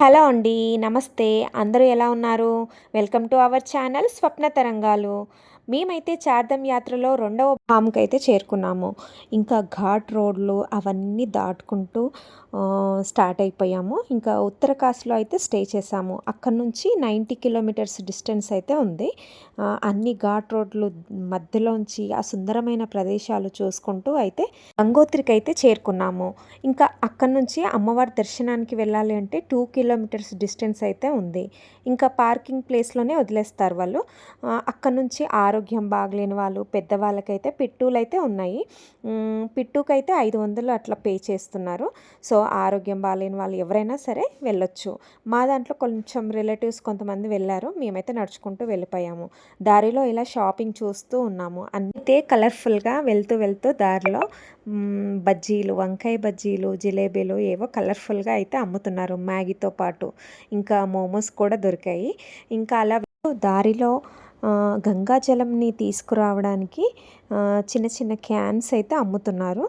Hello అండి నమస్తే. అందరూ ఎలా ఉన్నారు? Welcome to our channel Swapna Tarangalu. మేమైతే చార్ధం యాత్రలో రెండవ భామ్కి అయితే చేరుకున్నాము. ఇంకా ఘాట్ రోడ్లు అవన్నీ దాటుకుంటూ స్టార్ట్ అయిపోయాము. ఇంకా ఉత్తరకాశ్లో అయితే స్టే చేసాము అక్కడ నుంచి నైంటీ కిలోమీటర్స్ డిస్టెన్స్ అయితే ఉంది. అన్ని ఘాట్ రోడ్లు మధ్యలోంచి ఆ సుందరమైన ప్రదేశాలు చూసుకుంటూ అయితే గంగోత్రికి అయితే చేరుకున్నాము. ఇంకా అక్కడ నుంచి అమ్మవారి దర్శనానికి వెళ్ళాలి అంటే టూ కిలోమీటర్స్ డిస్టెన్స్ అయితే ఉంది. ఇంకా పార్కింగ్ ప్లేస్లోనే వదిలేస్తారు వాళ్ళు. అక్కడ నుంచి ఆరోగ్యం బాగలేని వాళ్ళు పెద్దవాళ్ళకైతే పిట్టూలు అయితే ఉన్నాయి. పిట్టుకైతే పిట్టూకైతే ఐదు వందలు అట్లా పే చేస్తున్నారు. సో ఆరోగ్యం బాగాలేని వాళ్ళు ఎవరైనా సరే వెళ్ళొచ్చు. మా దాంట్లో కొంచెం రిలేటివ్స్ కొంతమంది వెళ్ళారు. మేమైతే నడుచుకుంటూ వెళ్ళిపోయాము. దారిలో ఇలా షాపింగ్ చూస్తూ ఉన్నాము. అంతే కలర్ఫుల్గా వెళ్తూ వెళ్తూ దారిలో బజ్జీలు వంకాయ బజ్జీలు జిలేబీలు ఏవో కలర్ఫుల్గా అయితే అమ్ముతున్నారు మ్యాగీతో పాటు. ఇంకా మోమోస్ కూడా దొరికాయి. ఇంకా అలా దారిలో గంగాజలంని తీసుకురావడానికి చిన్న చిన్న క్యాన్స్ అయితే అమ్ముతున్నారు.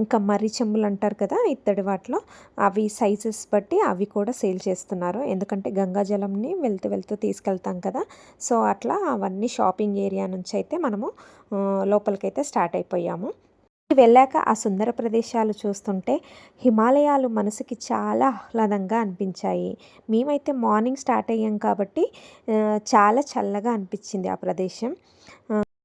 ఇంకా మర్రి చెంబులు అంటారు కదా ఇత్తడి వాటిలో అవి సైజెస్ బట్టి అవి కూడా సేల్ చేస్తున్నారు. ఎందుకంటే గంగాజలంని వెళ్తూ వెళ్తూ తీసుకెళ్తాం కదా. సో అట్లా అవన్నీ షాపింగ్ ఏరియా నుంచి అయితే మనము లోపలికైతే స్టార్ట్ అయిపోయాము. వెళ్ళాక ఆ సుందర ప్రదేశాలు చూస్తుంటే హిమాలయాలు మనసుకి చాలా ఆహ్లాదంగా అనిపించాయి. మేమైతే మార్నింగ్ స్టార్ట్ అయ్యాం కాబట్టి చాలా చల్లగా అనిపించింది ఆ ప్రదేశం.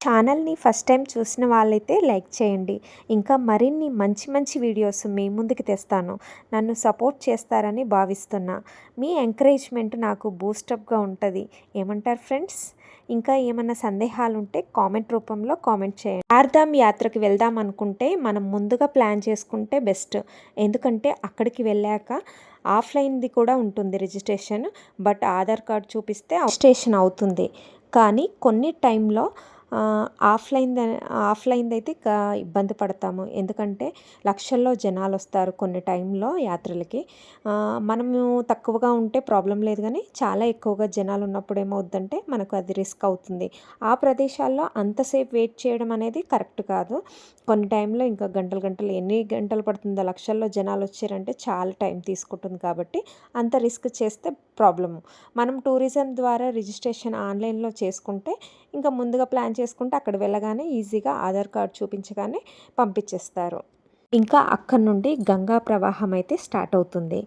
ఛానల్ని ఫస్ట్ టైం చూసిన వాళ్ళైతే లైక్ చేయండి. ఇంకా మరిన్ని మంచి మంచి వీడియోస్ మీ ముందుకు తెస్తాను. నన్ను సపోర్ట్ చేస్తారని భావిస్తున్నా. మీ ఎంకరేజ్మెంట్ నాకు బూస్టప్గా ఉంటుంది. ఏమంటారు ఫ్రెండ్స్? ఇంకా ఏమన్నా సందేహాలు ఉంటే కామెంట్ రూపంలో కామెంట్ చేయండి. చార్ధామ్ యాత్రకి వెళ్దాం అనుకుంటే మనం ముందుగా ప్లాన్ చేసుకుంటే బెస్ట్. ఎందుకంటే అక్కడికి వెళ్ళాక ఆఫ్లైన్ది కూడా ఉంటుంది రిజిస్ట్రేషన్ బట్ ఆధార్ కార్డ్ చూపిస్తే రిజిస్ట్రేషన్ అవుతుంది. కానీ కొన్ని టైంలో ఆఫ్లైన్ ఆఫ్లైన్ది అయితే ఇబ్బంది పడతాము. ఎందుకంటే లక్షల్లో జనాలు వస్తారు కొన్ని టైంలో యాత్రలకి. మనము తక్కువగా ఉంటే ప్రాబ్లం లేదు కానీ చాలా ఎక్కువగా జనాలు ఉన్నప్పుడు ఏమవుద్దంటే మనకు అది రిస్క్ అవుతుంది. ఆ ప్రదేశాల్లో అంతసేపు వెయిట్ చేయడం అనేది కరెక్ట్ కాదు. కొన్ని టైంలో ఇంకా గంటలు గంటలు ఎన్ని గంటలు పడుతుందో లక్షల్లో జనాలు వచ్చారంటే చాలా టైం తీసుకుంటుంది కాబట్టి అంత రిస్క్ చేస్తే ప్రాబ్లము. మనం టూరిజం ద్వారా రిజిస్ట్రేషన్ ఆన్లైన్లో చేసుకుంటే ఇంకా ముందుగా ప్లాన్ చేసుకుంటే అక్కడ వెళ్ళగానే ఈజీగా ఆధార్ కార్డ్ చూపించగానే పంపించేస్తారు. ఇంకా అక్కడి నుండి గంగా ప్రవాహం అయితే స్టార్ట్ అవుతుంది.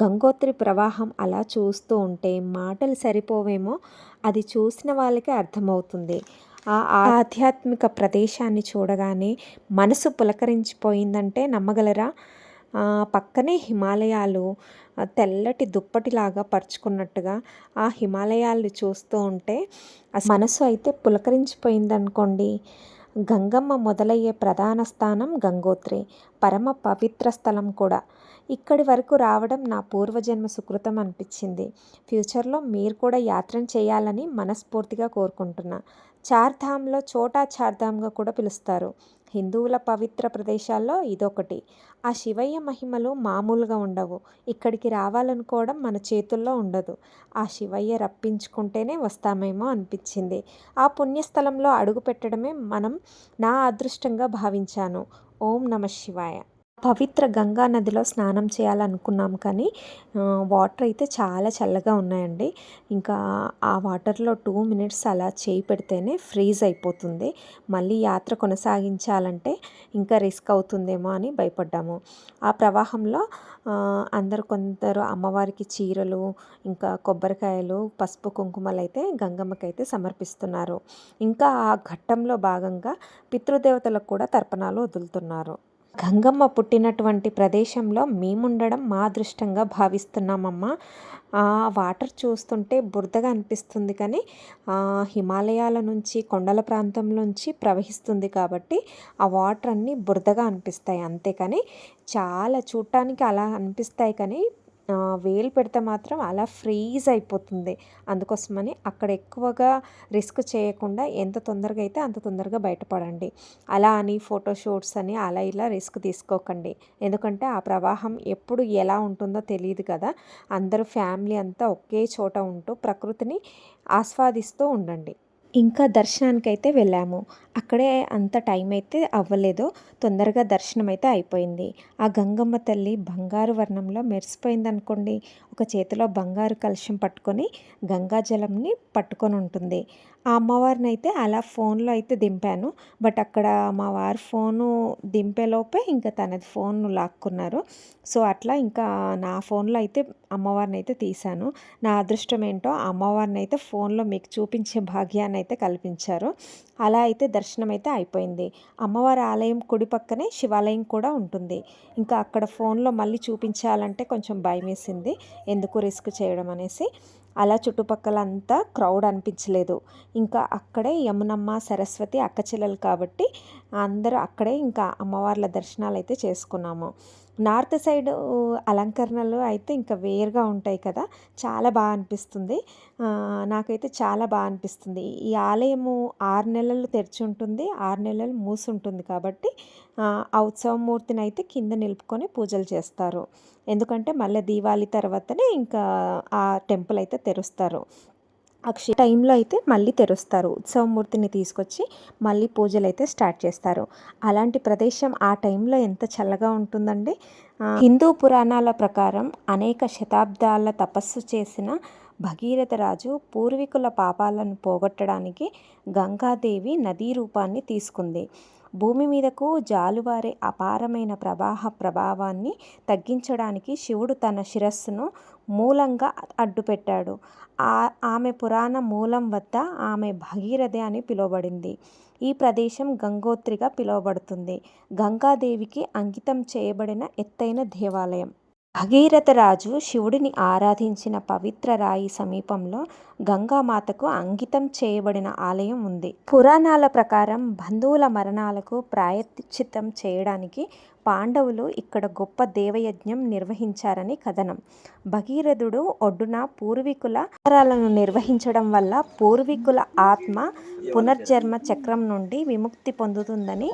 గంగోత్రి ప్రవాహం అలా చూస్తూ ఉంటే మాటలు సరిపోవేమో అది చూసిన వాళ్ళకే అర్థమవుతుంది. ఆ ఆధ్యాత్మిక ప్రదేశాన్ని చూడగానే మనసు పులకరించిపోయిందంటే నమ్మగలరా? పక్కనే హిమాలయాలు తెల్లటి దుప్పటిలాగా పరుచుకున్నట్టుగా ఆ హిమాలయాలు చూస్తూ ఉంటే మనసు అయితే పులకరించిపోయిందనుకోండి. గంగమ్మ మొదలయ్యే ప్రధాన స్థానం గంగోత్రి పరమ పవిత్ర స్థలం కూడా. ఇక్కడి వరకు రావడం నా పూర్వజన్మ సుకృతం అనిపించింది. ఫ్యూచర్లో మీరు కూడా యాత్రను చేయాలని మనస్ఫూర్తిగా కోరుకుంటున్నా. చార్ధామ్లో చోటా చార్ధామ్గా కూడా పిలుస్తారు. హిందువుల పవిత్ర ప్రదేశాల్లో ఇదొకటి. ఆ శివయ్య మహిమలు మామూలుగా ఉండవు. ఇక్కడికి రావాలనుకోవడం మన చేతుల్లో ఉండదు. ఆ శివయ్య రప్పించుకుంటేనే వస్తామేమో అనిపించింది. ఆ పుణ్యస్థలంలో అడుగు పెట్టడమే మనం నా అదృష్టంగా భావించాను. ఓం నమ శివాయ. పవిత్ర గంగా నదిలో స్నానం చేయాలనుకున్నాం కానీ వాటర్ అయితే చాలా చల్లగా ఉన్నాయండి. ఇంకా ఆ వాటర్లో టూ మినిట్స్ అలా చేయి పెడితేనే ఫ్రీజ్ అయిపోతుంది. మళ్ళీ యాత్ర కొనసాగించాలంటే ఇంకా రిస్క్ అవుతుందేమో అని భయపడ్డాము. ఆ ప్రవాహంలో అందరు కొందరు అమ్మవారికి చీరలు ఇంకా కొబ్బరికాయలు పసుపు కుంకుమలు అయితే గంగమ్మకైతే సమర్పిస్తున్నారు. ఇంకా ఆ ఘట్టంలో భాగంగా పితృదేవతలకు కూడా తర్పణాలు వదులుతున్నారు. గంగమ్మ పుట్టినటువంటి ప్రదేశంలో మేముండడం మా అదృష్టంగా భావిస్తున్నామమ్మా. ఆ వాటర్ చూస్తుంటే బురదగా అనిపిస్తుంది కానీ హిమాలయాల నుంచి కొండల ప్రాంతం నుంచి ప్రవహిస్తుంది కాబట్టి ఆ వాటర్ అన్నీ బురదగా అనిపిస్తాయి అంతేకాని చాలా చూడటానికి అలా అనిపిస్తాయి కానీ వేలు పెడితే మాత్రం అలా ఫ్రీజ్ అయిపోతుంది. అందుకోసమని అక్కడ ఎక్కువగా రిస్క్ చేయకుండా ఎంత తొందరగా అయితే అంత తొందరగా బయటపడండి. అలా అని ఫోటోషూట్స్ అని అలా ఇలా రిస్క్ తీసుకోకండి. ఎందుకంటే ఆ ప్రవాహం ఎప్పుడు ఎలా ఉంటుందో తెలియదు కదా. అందరూ ఫ్యామిలీ అంతా ఒకే చోట ఉంటూ ప్రకృతిని ఆస్వాదిస్తూ ఉండండి. ఇంకా దర్శనానికైతే వెళ్ళాము. అక్కడే అంత టైం అయితే అవ్వలేదు. తొందరగా దర్శనం అయితే అయిపోయింది. ఆ గంగమ్మ తల్లి బంగారు వర్ణంలో మెరిసిపోయింది అనుకోండి ఒక చేతిలో బంగారు కలుషం పట్టుకొని గంగా జలంని పట్టుకొని ఉంటుంది ఆ అమ్మవారిని అయితే అలా ఫోన్లో అయితే దింపాను. బట్ అక్కడ మా వారి ఫోను దింపేలోపే ఇంకా తనది ఫోన్ లాక్కున్నారు. సో అట్లా ఇంకా నా ఫోన్లో అయితే అమ్మవారిని అయితే తీశాను. నా అదృష్టం ఏంటో అమ్మవారిని అయితే ఫోన్లో మీకు చూపించే భాగ్యాన్ని అయితే కల్పించారు. అలా అయితే దర్శనం అయితే అయిపోయింది. అమ్మవారి ఆలయం కుడి పక్కనే శివాలయం కూడా ఉంటుంది. ఇంకా అక్కడ ఫోన్లో మళ్ళీ చూపించాలంటే కొంచెం భయం వేసింది. ఎందుకు రిస్క్ చేయడం అనేసి. అలా చుట్టుపక్కల అంతా క్రౌడ్ అనిపించలేదు. ఇంకా అక్కడే యమునమ్మ సరస్వతి అక్కచెల్లెలు కాబట్టి అందరూ అక్కడే ఇంకా అమ్మవార్ల దర్శనాలు అయితే చేసుకున్నాము. నార్త్ సైడ్ అలంకరణలు అయితే ఇంకా వేరుగా ఉంటాయి కదా చాలా బాగా అనిపిస్తుంది. నాకైతే చాలా బాగా అనిపిస్తుంది. ఈ ఆలయము ఆరు నెలలు తెరిచి ఉంటుంది ఆరు నెలలు మూసి ఉంటుంది కాబట్టి ఆ ఉత్సవమూర్తిని అయితే కింద నిలుపుకొని పూజలు చేస్తారు. ఎందుకంటే మళ్ళీ దీవాళి తర్వాతనే ఇంకా ఆ టెంపుల్ అయితే తెరుస్తారు. అక్షయ టైంలో అయితే మళ్ళీ తెరుస్తారు. ఉత్సవమూర్తిని తీసుకొచ్చి మళ్ళీ పూజలు అయితే స్టార్ట్ చేస్తారు. అలాంటి ప్రదేశం ఆ టైంలో ఎంత చల్లగా ఉంటుందండి? హిందూ పురాణాల ప్రకారం అనేక శతాబ్దాల తపస్సు చేసిన భగీరథ రాజు పూర్వీకుల పాపాలను పోగొట్టడానికి గంగాదేవి నదీ రూపాన్ని తీసుకుంది. భూమి మీదకు జాలువారే అపారమైన ప్రవాహ ప్రభావాన్ని తగ్గించడానికి శివుడు తన శిరస్సును మూలంగా అడ్డుపెట్టాడు. ఆ ఆమె పురాణ మూలం వద్ద ఆమె భగీరథి అని పిలువబడింది. ఈ ప్రదేశం గంగోత్రిగా పిలువబడుతుంది. గంగాదేవికి అంకితం చేయబడిన ఎత్తైన దేవాలయం. భగీరథరాజు శివుడిని ఆరాధించిన పవిత్ర రాయి సమీపంలో గంగామాతకు అంకితం చేయబడిన ఆలయం ఉంది. పురాణాల ప్రకారం బంధువుల మరణాలకు ప్రాయశ్చిత్తం చేయడానికి పాండవులు ఇక్కడ గొప్ప దేవయజ్ఞం నిర్వహించారని కథనం. భగీరథుడు ఒడ్డున పూర్వీకుల ఆచారాలను నిర్వహించడం వల్ల పూర్వీకుల ఆత్మ పునర్జన్మ చక్రం నుండి విముక్తి పొందుతుందని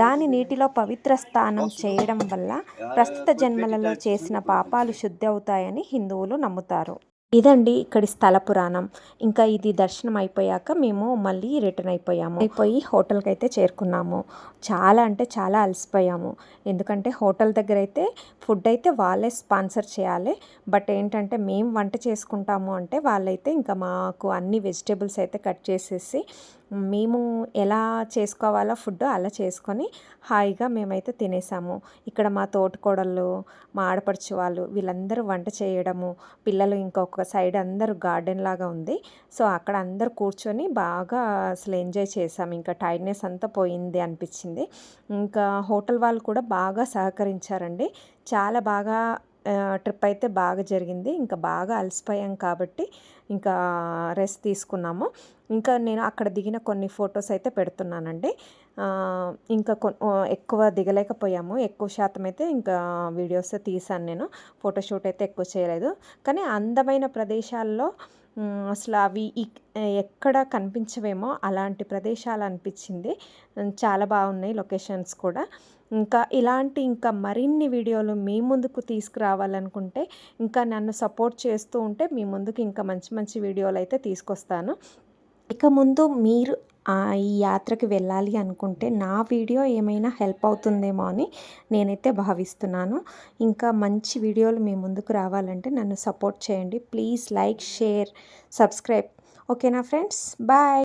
దాని నీటిలో పవిత్ర స్నానం చేయడం వల్ల ప్రస్తుత జన్మలలో చేసిన పాపాలు శుద్ధి అవుతాయని హిందువులు నమ్ముతారు. ఇదండి ఇక్కడి స్థల పురాణం. ఇంకా ఇది దర్శనం అయిపోయాక మేము మళ్ళీ రిటర్న్ అయిపోయాము. అయిపోయి హోటల్కి అయితే చేరుకున్నాము. చాలా అంటే చాలా అలసిపోయాము. ఎందుకంటే హోటల్ దగ్గర అయితే ఫుడ్ అయితే వాళ్ళే స్పాన్సర్ చేయాలి. బట్ ఏంటంటే మేము వంట చేసుకుంటాము అంటే వాళ్ళైతే ఇంకా మాకు అన్ని వెజిటేబుల్స్ అయితే కట్ చేసేసి మేము ఎలా చేసుకోవాలో ఫుడ్ అలా చేసుకొని హాయిగా మేమైతే తినేసాము. ఇక్కడ మా తోటకోడళ్ళు మా ఆడపడుచు వాళ్ళు వీళ్ళందరూ వంట చేయడము పిల్లలు ఇంకొక సైడ్ అందరూ గార్డెన్ లాగా ఉంది. సో అక్కడ అందరూ కూర్చొని బాగా అసలు ఎంజాయ్ చేసాము ఇంకా టైర్డ్నెస్ అంతా పోయింది అనిపించింది. ఇంకా హోటల్ వాళ్ళు కూడా బాగా సహకరించారండి. చాలా బాగా ట్రిప్ అయితే బాగా జరిగింది. ఇంకా బాగా అలసిపోయాం కాబట్టి ఇంకా రెస్ట్ తీసుకున్నాము. ఇంకా నేను అక్కడ దిగిన కొన్ని ఫొటోస్ అయితే పెడుతున్నానండి. ఇంకా కొ ఎక్కువ దిగలేకపోయాము. ఎక్కువ శాతం అయితే ఇంకా వీడియోస్ తీసాను నేను. ఫోటోషూట్ అయితే ఎక్కువ చేయలేదు. కానీ అందమైన ప్రదేశాల్లో అసలు అవి ఎక్కడ కనిపించవేమో అలాంటి ప్రదేశాలు అనిపించింది. చాలా బాగున్నాయి లొకేషన్స్ కూడా. ఇంకా ఇలాంటి ఇంకా మరిన్ని వీడియోలు మీ ముందుకు తీసుకురావాలనుకుంటే ఇంకా నన్ను సపోర్ట్ చేస్తూ ఉంటే మీ ముందుకు ఇంకా మంచి మంచి వీడియోలు అయితే తీసుకొస్తాను. ఇక ముందు మీరు ఈ యాత్రకి వెళ్ళాలి అనుకుంటే నా వీడియో ఏమైనా హెల్ప్ అవుతుందేమో అని నేనైతే భావిస్తున్నాను. ఇంకా మంచి వీడియోలు మీ ముందుకు రావాలంటే నన్ను సపోర్ట్ చేయండి. Please like share subscribe. ఓకేనా ఫ్రెండ్స్? బాయ్.